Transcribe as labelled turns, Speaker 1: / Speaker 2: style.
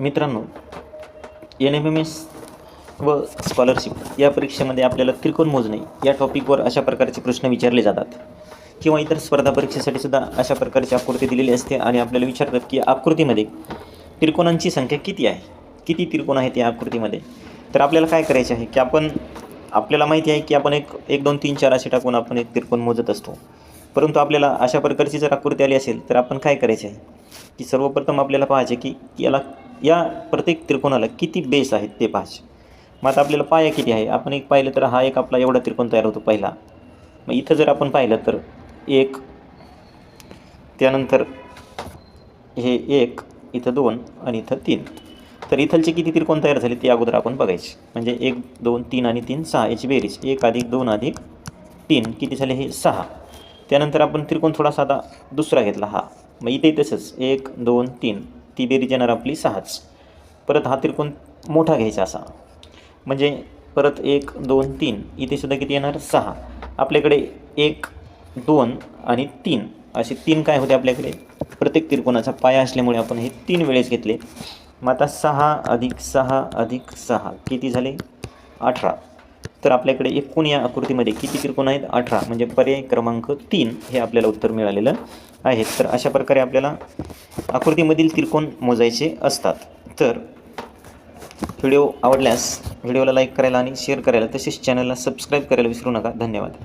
Speaker 1: मित्रांनो N M M S व scholarship या परीक्षेमध्ये आपल्याला त्रिकोण मोजणे या टॉपिकवर अशा प्रकारचे प्रश्न विचारले जातात. किंवा इतर स्पर्धा परीक्षेसाठी सुद्धा अशा प्रकारची आकृती दिलेली असते आणि आपल्याला विचारतात की आकृतीमध्ये त्रिकोणांची संख्या किती आहे? किती त्रिकोण आहेत या आकृतीमध्ये? तर आपल्याला काय करायचे आहे की आपण आपल्याला माहिती आहे की आपण एक एक दोन तीन चार असे टाकून आपण एक त्रिकोण मोजत असतो. परंतु आपल्याला अशा प्रकारची जर आकृती आली असेल तर आपण काय करायचे आहे? की सर्वप्रथम आपल्याला पाहायचे की याला या प्रत्येक त्रिकोणाला किती बेस आहेत ते पाहायचे. मग आता आपल्याला पाया किती आहे? आपण एक पाहिलं तर हा एक आपला एवढा त्रिकोण तयार होतो पहिला. मग इथं जर आपण पाहिलं तर एक त्यानंतर हे एक इथं दोन आणि इथं तीन. तर इथलचे किती त्रिकोण तयार झाले ते अगोदर आपण बघायचे. म्हणजे एक दोन तीन आणि तीन सहा याची बेरीज. एक अधिक दोन अधिक तीन. किती झाले हे? सहा. त्यानंतर आपण त्रिकोण थोडासा आता दुसरा घेतला हा. मग इथे तसंच एक दोन तीन. ती बेरीज येणार आपली सहाच. परत हा त्रिकोण मोठा घ्यायचा असा. म्हणजे परत एक दोन तीन. इथे सुद्धा किती येणार? सहा. आपल्याकडे एक दोन आणि तीन. असे तीन काय होते आपल्याकडे? प्रत्येक त्रिकोणाचा पाया असल्यामुळे आपण हे तीन वेळेस घेतले. मग आता सहा अधिक सहा अधिक सहा. किती झाले? अठरा. तर आपल्याकडे एकूण या आकृतीमध्ये किती त्रिकोण आहेत? अठरा. म्हणजे पर्याय क्रमांक तीन हे आपल्याला उत्तर मिळालेलं आहे. तर अशा प्रकारे आपल्याला आकृतीमधील त्रिकोण मोजायचे असतात. तर व्हिडिओ आवडल्यास व्हिडिओला लाईक करायला आणि शेअर करायला तसेच चॅनलला सबस्क्राईब करायला विसरू नका. धन्यवाद.